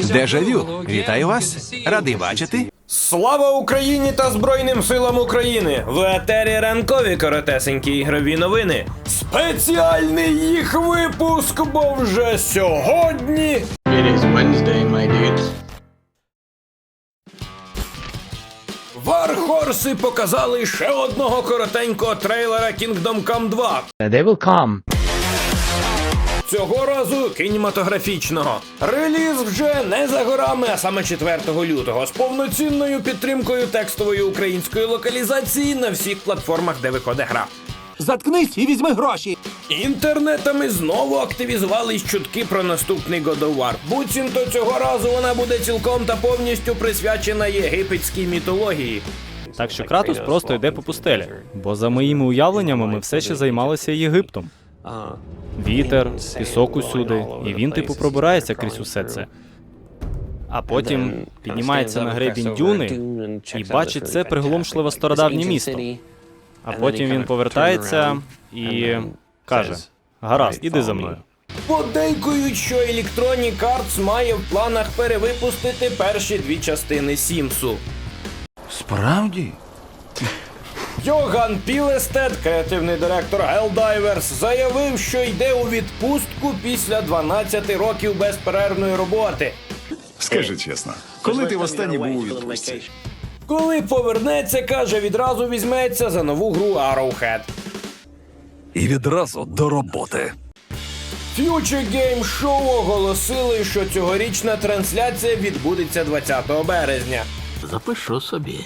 Дежавю, вітаю вас. Радий бачити. Слава Україні та Збройним силам України! В етері ранкові коротесенькі ігрові новини. Спеціальний їх випуск, бо вже сьогодні. It is Wednesday, my dudes. Вархорси показали ще одного коротенького трейлера Kingdom Come 2. They will come. Цього разу кінематографічного. Реліз вже не за горами, а саме 4 лютого, з повноцінною підтримкою текстової української локалізації на всіх платформах, де виходить гра. Заткнись і візьми гроші. Інтернетами знову активізувались чутки про наступний God of War. Буцімто цього разу вона буде цілком та повністю присвячена єгипетській мітології. Так що Кратус просто йде по пустелі, бо за моїми уявленнями ми все ще займалися Єгиптом. Вітер, пісок усюди, і він типу пробирається крізь усе це. А потім піднімається на гребінь дюни і бачить це приголомшливе стародавнє місто. А потім він повертається і каже: Гаразд, іди за мною. Подейкують, що Electronic Arts має в планах перевипустити перші дві частини Сімсу. Справді? Йоган Пілестед, креативний директор Helldivers, заявив, що йде у відпустку після 12 років безперервної роботи. Скажи чесно, коли ти востаннє був у відпустці? Коли повернеться, каже, відразу візьметься за нову гру Arrowhead. І відразу до роботи. Future Game Show оголосили, що цьогорічна трансляція відбудеться 20 березня. Запишу собі.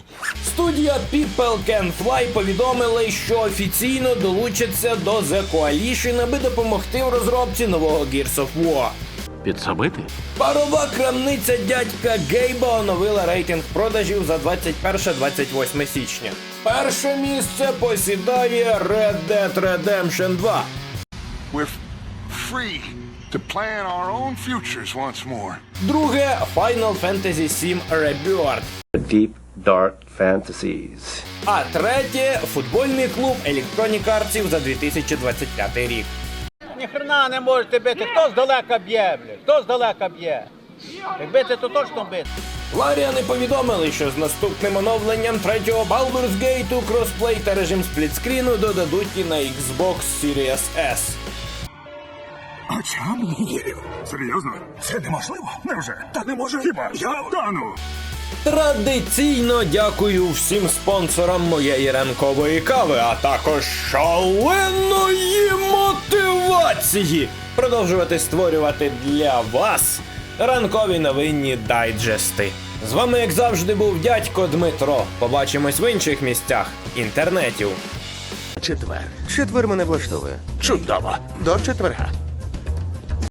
Студія People Can Fly повідомили, що офіційно долучаться до The Coalition, аби допомогти в розробці нового Gears of War. Підсобити? Парова крамниця дядька Гейба оновила рейтинг продажів за 21-28 січня. Перше місце посідає Red Dead Redemption 2. We're free to plan our own futures once more. Друге Final Fantasy VII Rebirth. deep, dark fantasies. А третє футбольний клуб Electronic Arts за 2025 рік. Ніхрена не можете бити. Хто здалека б'є, блядь? Хто здалека б'є? Як бити, то точно бити. Ларіани повідомили, що з наступним оновленням третього Baldur's Gate кросплей та режим сплітскріну додадуть і на Xbox Series S. Очам не вірю. Серйозно? Це неможливо. Невже? Та не може. Хіба? Я та ну. Традиційно дякую всім спонсорам моєї ранкової кави, а також шаленої мотивації продовжувати створювати для вас ранкові новинні дайджести. З вами, як завжди, був дядько Дмитро. Побачимось в інших місцях інтернетів. Четвер. Четвер мене влаштовує. Чудово. До четверга.